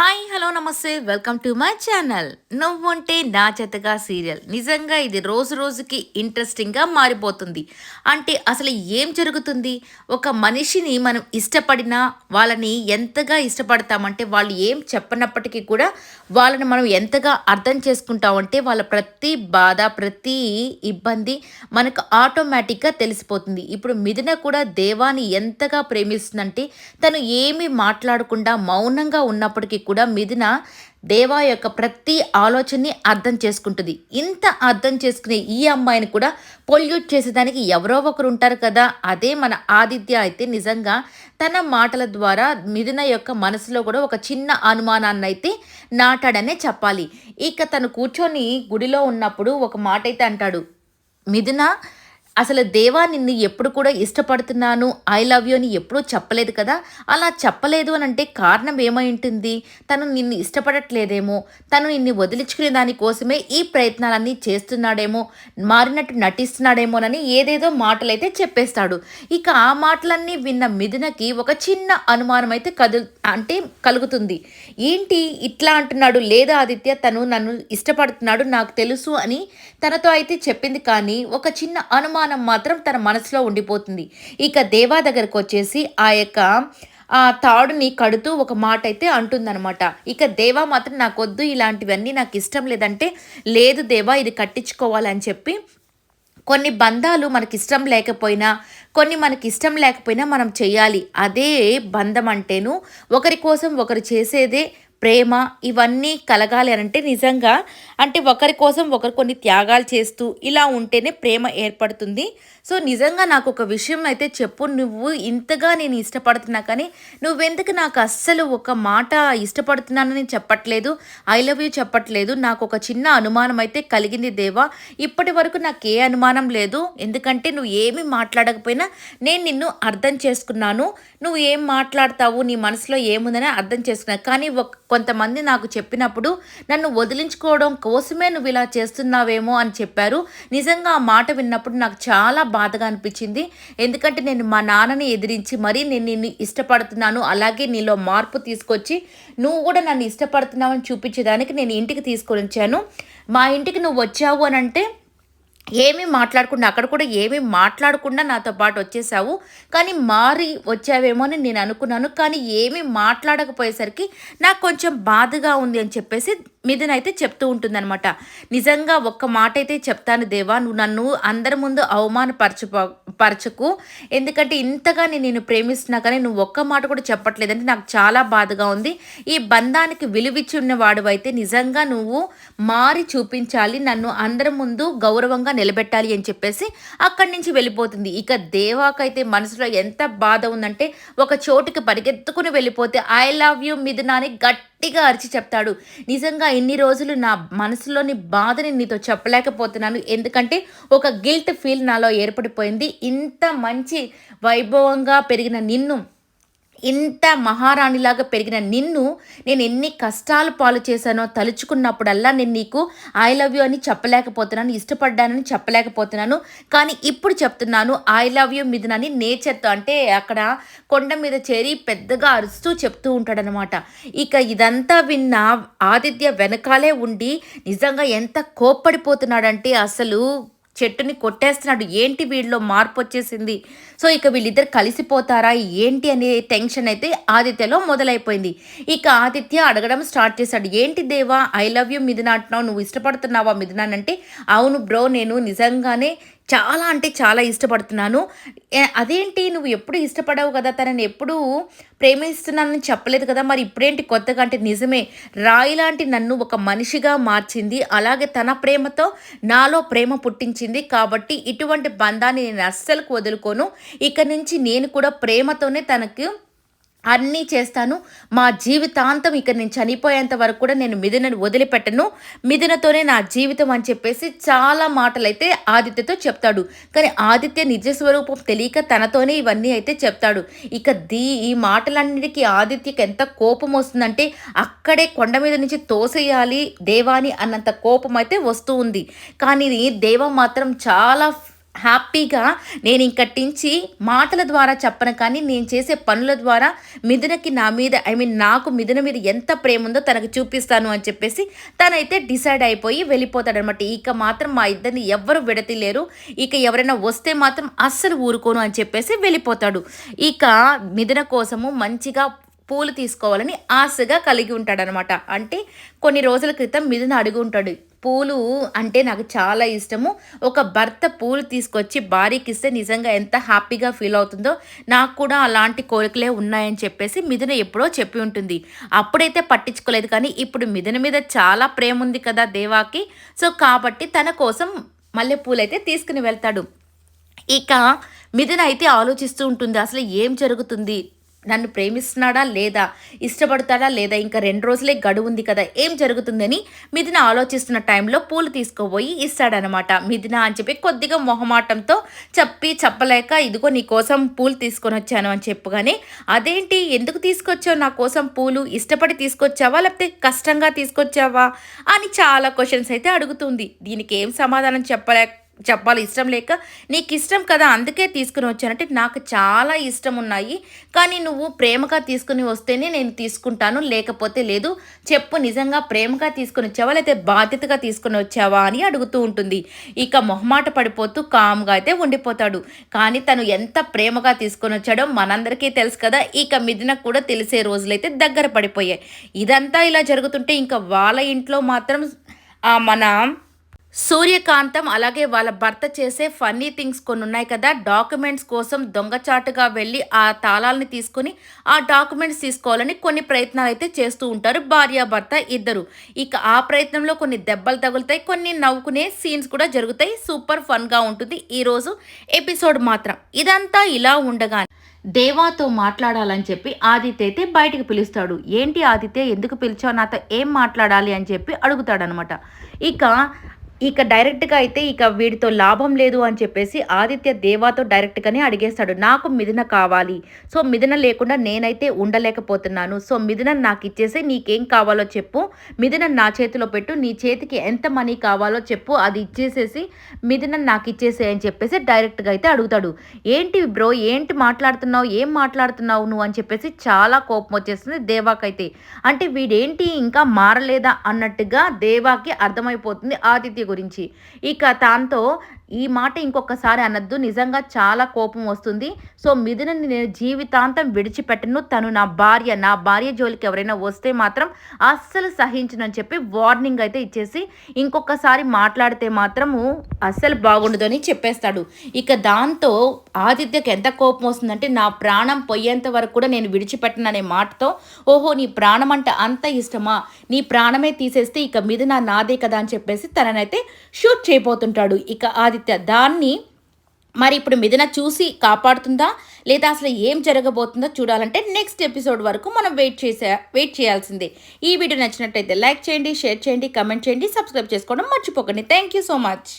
Hi hello నమస్తే. Welcome to my channel. నువ్వుంటే నా చెత్తగా సీరియల్. నిజంగా ఇది రోజు రోజుకి ఇంట్రెస్టింగ్గా మారిపోతుంది. అంటే అసలు ఏం జరుగుతుంది? ఒక మనిషిని మనం ఇష్టపడినా వాళ్ళని ఎంతగా ఇష్టపడతామంటే వాళ్ళు ఏం చెప్పనప్పటికీ కూడా వాళ్ళని మనం ఎంతగా అర్థం చేసుకుంటామంటే వాళ్ళ ప్రతి బాధ ప్రతి ఇబ్బంది మనకు ఆటోమేటిక్గా తెలిసిపోతుంది. ఇప్పుడు మిథున కూడా దేవాని ఎంతగా ప్రేమిస్తుందంటే తను ఏమీ మాట్లాడకుండా మౌనంగా ఉన్నప్పటికీ కూడా మిథున దేవా యొక్క ప్రతి ఆలోచనని అర్థం చేసుకుంటుంది. ఇంత అర్థం చేసుకునే ఈ అమ్మాయిని కూడా పొల్యూట్ చేసేదానికి ఎవరో ఒకరు ఉంటారు కదా. అదే మన ఆదిత్య అయితే నిజంగా తన మాటల ద్వారా మిథున యొక్క మనసులో కూడా ఒక చిన్న అనుమానాన్ని అయితే నాటాడనే చెప్పాలి. ఇక తను కూర్చొని గుడిలో ఉన్నప్పుడు ఒక మాట అయితే అంటాడు మిథున అసలు దేవా నిన్ను ఎప్పుడు కూడా ఇష్టపడుతున్నాను ఐ లవ్ యూ అని ఎప్పుడూ చెప్పలేదు కదా? అలా చెప్పలేదు అని అంటే కారణం ఏమై ఉంటుంది? తను నిన్ను ఇష్టపడట్లేదేమో? తను నిన్ను వదిలించుకునే దానికోసమే ఈ ప్రయత్నాలన్నీ చేస్తున్నాడేమో? మారినట్టు నటిస్తున్నాడేమోనని ఏదేదో మాటలైతే చెప్పేస్తాడు. ఇక ఆ మాటలన్నీ విన్న మిథునకి ఒక చిన్న అనుమానం అయితే కదు అంటే కలుగుతుంది. ఏంటి ఇట్లా అంటున్నాడు? లేదా ఆదిత్య తను నన్ను ఇష్టపడుతున్నాడు నాకు తెలుసు అని తనతో అయితే చెప్పింది కానీ ఒక చిన్న అనుమానం మాత్రం తన మనసులో ఉండిపోతుంది. ఇక దేవా దగ్గరకు వచ్చేసి ఆ యొక్క ఆ తాడుని కడుతూ ఒక మాట అయితే అంటుందనమాట ఇక దేవా మాత్రం నాకొద్దు ఇలాంటివన్నీ నాకు ఇష్టం లేదంటే లేదు దేవా ఇది కట్టించుకోవాలని చెప్పి కొన్ని బంధాలు మనకి ఇష్టం లేకపోయినా కొన్ని మనకి ఇష్టం లేకపోయినా మనం చేయాలి అదే బంధం అంటేను ఒకరి కోసం ఒకరు చేసేదే ప్రేమ ఇవన్నీ కలగాలి అని అంటే నిజంగా అంటే ఒకరి కోసం ఒకరు కొన్ని త్యాగాలు చేస్తూ ఇలా ఉంటేనే ప్రేమ ఏర్పడుతుంది. సో నిజంగా నాకు ఒక విషయం అయితే చెప్పు. నువ్వు ఇంతగా నేను ఇష్టపడుతున్నా కానీ నువ్వెందుకు నాకు అస్సలు ఒక మాట ఇష్టపడుతున్నానని చెప్పట్లేదు. ఐ లవ్ యూ చెప్పట్లేదు. నాకు ఒక చిన్న అనుమానం అయితే కలిగింది దేవా. ఇప్పటి వరకు నాకు ఏ అనుమానం లేదు. ఎందుకంటే నువ్వు ఏమి మాట్లాడకపోయినా నేను నిన్ను అర్థం చేసుకున్నాను. నువ్వు ఏం మాట్లాడతావు? నీ మనసులో ఏముందని అర్థం చేసుకున్నాను. కానీ ఒక కొంతమంది నాకు చెప్పినప్పుడు నన్ను వదిలించుకోవడం కోసమే నువ్వు ఇలా చేస్తున్నావేమో అని చెప్పారు. నిజంగా ఆ మాట విన్నప్పుడు నాకు చాలా బాధగా అనిపించింది. ఎందుకంటే నేను మా నాన్నని ఎదిరించి మరీ నేను నిన్ను ఇష్టపడుతున్నాను. అలాగే నీలో మార్పు తీసుకొచ్చి నువ్వు కూడా నన్ను ఇష్టపడుతున్నావు అని చూపించేదానికి నేను ఇంటికి తీసుకొని వచ్చాను మా ఇంటికి నువ్వు వచ్చావు అని అంటే ఏమీ మాట్లాడకుండా అక్కడ కూడా ఏమీ మాట్లాడకుండా నాతో పాటు వచ్చేసావు. కానీ మారి వచ్చావేమో అని నేను అనుకున్నాను. కానీ ఏమీ మాట్లాడకపోయేసరికి నాకు కొంచెం బాధగా ఉంది అని చెప్పేసి మిథున్ అయితే చెప్తూ ఉంటుందన్నమాట. నిజంగా ఒక్క మాట అయితే చెప్తాను దేవా నువ్వు నన్ను అందరి ముందు అవమానపరచు పరచకు. ఎందుకంటే ఇంతగా నేను నేను ప్రేమిస్తున్నా కానీ నువ్వు ఒక్క మాట కూడా చెప్పట్లేదంటే నాకు చాలా బాధగా ఉంది. ఈ బంధానికి విలువిచ్చి ఉన్నవాడు అయితే నిజంగా నువ్వు మారి చూపించాలి నన్ను అందరి ముందు గౌరవంగా నిలబెట్టాలి అని చెప్పేసి అక్కడి నుంచి వెళ్ళిపోతుంది. ఇక దేవాకైతే మనసులో ఎంత బాధ ఉందంటే ఒక చోటుకి పరిగెత్తుకుని వెళ్ళిపోతే ఐ లవ్ యూ మిథునాని గట్టి గట్టిగా అరిచి చెప్తాడు. నిజంగా ఇన్ని రోజులు నా మనసులోని బాధని నీతో చెప్పలేకపోతున్నాను. ఎందుకంటే ఒక గిల్ట్ ఫీల్ నాలో ఏర్పడిపోయింది. ఇంత మంచి వైభవంగా పెరిగిన నిన్ను ఇంత మహారాణిలాగా పెరిగిన నిన్ను నేను ఎన్ని కష్టాలు పాలు చేశానో తలుచుకున్నప్పుడల్లా నేను నీకు ఐ లవ్ యూ అని చెప్పలేకపోతున్నాను ఇష్టపడ్డానని చెప్పలేకపోతున్నాను. కానీ ఇప్పుడు చెప్తున్నాను ఐ లవ్ యూ మీదనని నేచర్తో అంటే అక్కడ కొండ మీద చేరి పెద్దగా అరుస్తూ చెప్తూ ఉంటాడనమాట ఇక ఇదంతా విన్న ఆదిత్య వెనకాలే ఉండి నిజంగా ఎంత కోప్పడిపోతున్నాడంటే అసలు చెట్టుని కొట్టేస్తున్నాడు. ఏంటి వీళ్ళలో మార్పు వచ్చేసింది? సో ఇక వీళ్ళిద్దరు కలిసిపోతారా? ఏంటి అనే టెన్షన్ అయితే ఆదిత్యలో మొదలైపోయింది. ఇక ఆదిత్య అడగడం స్టార్ట్ చేశాడు. ఏంటి దేవా ఐ లవ్ యూ మిథున అంటున్నావు నువ్వు ఇష్టపడుతున్నావా మిథున అంటే అవును బ్రో నేను నిజంగానే చాలా అంటే చాలా ఇష్టపడుతున్నాను. అదేంటి? నువ్వు ఎప్పుడు ఇష్టపడవు కదా తనని ఎప్పుడు ప్రేమిస్తున్నానని చెప్పలేదు కదా. మరి ఇప్పుడేంటి కొత్తగా? అంటే నిజమే రాయి లాంటి నన్ను ఒక మనిషిగా మార్చింది. అలాగే తన ప్రేమతో నాలో ప్రేమ పుట్టించింది. కాబట్టి ఇటువంటి బంధాన్ని నేను అస్సలకు వదులుకోను. ఇక నుంచి నేను కూడా ప్రేమతోనే తనకు అన్నీ చేస్తాను. మా జీవితాంతం ఇక నేను చనిపోయేంత వరకు కూడా నేను మిథునను వదిలిపెట్టను. మిథునతోనే నా జీవితం అని చెప్పేసి చాలా మాటలైతే ఆదిత్యతో చెప్తాడు. కానీ ఆదిత్య నిజ స్వరూపం తెలియక తనతోనే ఇవన్నీ అయితే చెప్తాడు. ఇక దీ ఈ మాటలన్నిటికీ ఆదిత్యకి ఎంత కోపం వస్తుందంటే అక్కడే కొండ మీద నుంచి తోసేయాలి దేవాని అన్నంత కోపం అయితే వస్తూ ఉంది. కానీ దేవ మాత్రం చాలా హ్యాపీగా నేను ఇంకట్టించి మాటల ద్వారా చెప్పను కానీ నేను చేసే పనుల ద్వారా మిథునకి నా మీద ఐ మీన్ నాకు మిథున మీద ఎంత ప్రేమ ఉందో తనకు చూపిస్తాను అని చెప్పేసి తనైతే డిసైడ్ అయిపోయి వెళ్ళిపోతాడనమాట. ఇక మాత్రం మా ఇద్దరిని ఎవరు విడతలేరు. ఇక ఎవరైనా వస్తే మాత్రం అస్సలు ఊరుకోను అని చెప్పేసి వెళ్ళిపోతాడు. ఇక మిథున కోసము మంచిగా పూలు తీసుకోవాలని ఆశగా కలిగి ఉంటాడనమాట. అంటే కొన్ని రోజుల క్రితం మిథున అడుగు ఉంటాడు పూలు అంటే నాకు చాలా ఇష్టము. ఒక భర్త పూలు తీసుకొచ్చి భార్యకి ఇస్తే నిజంగా ఎంత హ్యాపీగా ఫీల్ అవుతుందో నాకు కూడా అలాంటి కోరికలే ఉన్నాయని చెప్పేసి మిథున ఎప్పుడో చెప్పి ఉంటుంది. అప్పుడైతే పట్టించుకోలేదు కానీ ఇప్పుడు మిథున మీద చాలా ప్రేమ ఉంది కదా దేవాకి. సో కాబట్టి తన కోసం మల్లెపూలు అయితే తీసుకుని వెళ్తాడు. ఇక మిథున అయితే ఆలోచిస్తూ ఉంటుంది అసలు ఏం జరుగుతుంది? నన్ను ప్రేమిస్తున్నాడా లేదా? ఇష్టపడతాడా లేదా? ఇంకా రెండు రోజులే గడువు ఉంది కదా ఏం జరుగుతుందని మిథున ఆలోచిస్తున్న టైంలో పూలు తీసుకోబోయి ఇస్తాడనమాట మిథున అని చెప్పి కొద్దిగా మొహమాటంతో చెప్పి చెప్పలేక ఇదిగో నీ కోసం పూలు తీసుకొని వచ్చాను అని చెప్పగానే అదేంటి? ఎందుకు తీసుకొచ్చావు? నా కోసం పూలు ఇష్టపడి తీసుకొచ్చావా? లేకపోతే కష్టంగా తీసుకొచ్చావా? అని చాలా క్వశ్చన్స్ అయితే అడుగుతుంది. దీనికి ఏం సమాధానం చెప్పలేక చెప్పాలి. ఇష్టం లేక నీకు ఇష్టం కదా అందుకే తీసుకుని వచ్చానంటే నాకు చాలా ఇష్టం ఉన్నాయి కానీ నువ్వు ప్రేమగా తీసుకుని వస్తేనే నేను తీసుకుంటాను. లేకపోతే లేదు చెప్పు నిజంగా ప్రేమగా తీసుకుని వచ్చావా? లేకపోతే బాధ్యతగా తీసుకుని వచ్చావా అని అడుగుతూ ఉంటుంది. ఇక మొహమాట పడిపోతూ కామ్గా అయితే ఉండిపోతాడు. కానీ తను ఎంత ప్రేమగా తీసుకొని వచ్చాడో మనందరికీ తెలుసు కదా. ఇక మిథున కూడా తెలిసే రోజులైతే దగ్గర పడిపోయాయి. ఇదంతా ఇలా జరుగుతుంటే ఇంకా వాళ్ళ ఇంట్లో మాత్రం మన సూర్యకాంతం అలాగే వాళ్ళ భర్త చేసే ఫన్నీ థింగ్స్ కొన్ని ఉన్నాయి కదా. డాక్యుమెంట్స్ కోసం దొంగచాటుగా వెళ్ళి ఆ తాళాలని తీసుకుని ఆ డాక్యుమెంట్స్ తీసుకోవాలని కొన్ని ప్రయత్నాలు అయితే చేస్తూ ఉంటారు భార్యాభర్త ఇద్దరు. ఇక ఆ ప్రయత్నంలో కొన్ని దెబ్బలు తగులుతాయి కొన్ని నవ్వుకునే సీన్స్ కూడా జరుగుతాయి. సూపర్ ఫన్గా ఉంటుంది ఈరోజు ఎపిసోడ్ మాత్రం. ఇదంతా ఇలా ఉండగా దేవాతో మాట్లాడాలని చెప్పి ఆదిత్య అయితే బయటికి పిలుస్తాడు. ఏంటి ఆదిత్య? ఎందుకు పిలిచావు? నాతో ఏం మాట్లాడాలి? అని చెప్పి అడుగుతాడనమాట ఇక ఇక డైరెక్ట్గా అయితే ఇక వీడితో లాభం లేదు అని చెప్పేసి ఆదిత్య దేవాతో డైరెక్ట్గానే అడిగేస్తాడు నాకు మిథున కావాలి. సో మిథున లేకుండా నేనైతే ఉండలేకపోతున్నాను. సో మిథున నాకు ఇచ్చేసి నీకేం కావాలో చెప్పు. మిథున నా చేతిలో పెట్టు. నీ చేతికి ఎంత మనీ కావాలో చెప్పు. అది ఇచ్చేసేసి మిథున నాకు ఇచ్చేసే అని చెప్పేసి డైరెక్ట్గా అయితే అడుగుతాడు. ఏంటి బ్రో ఏంటి మాట్లాడుతున్నావు? ఏం మాట్లాడుతున్నావు నువ్వు? అని చెప్పేసి చాలా కోపం వచ్చేస్తుంది దేవాకైతే. అంటే వీడేంటి ఇంకా మారలేదా అన్నట్టుగా దేవాకి అర్థమైపోతుంది ఆదిత్య గురించి. ఇక తాంతో ఈ మాట ఇంకొకసారి అనద్దు. నిజంగా చాలా కోపం వస్తుంది. సో మిథునని నేను జీవితాంతం విడిచిపెట్టను. తను నా భార్య నా భార్య జోలికి ఎవరైనా వస్తే మాత్రం అస్సలు సహించనని చెప్పి వార్నింగ్ అయితే ఇచ్చేసి ఇంకొకసారి మాట్లాడితే మాత్రము అస్సలు బాగుండదు అని చెప్పేస్తాడు. ఇక దాంతో ఆదిత్యకి ఎంత కోపం వస్తుందంటే నా ప్రాణం పోయేంత వరకు కూడా నేను విడిచిపెట్టననే మాటతో ఓహో నీ ప్రాణం అంటే అంత ఇష్టమా? నీ ప్రాణమే తీసేస్తే ఇక మిథున నాదే కదా అని చెప్పేసి తననైతే షూట్ చేయబోతుంటాడు. ఇక ఆదిత్య దాన్ని మరి ఇప్పుడు మిథున చూసి కాపాడుతుందా? లేదా అసలు ఏం జరగబోతుందో చూడాలంటే నెక్స్ట్ ఎపిసోడ్ వరకు మనం వెయిట్ చేసే వెయిట్ చేయాల్సిందే. ఈ వీడియో నచ్చినట్టయితే లైక్ చేయండి షేర్ చేయండి కమెంట్ చేయండి సబ్స్క్రైబ్ చేసుకోవడం మర్చిపోకండి. Thank you so much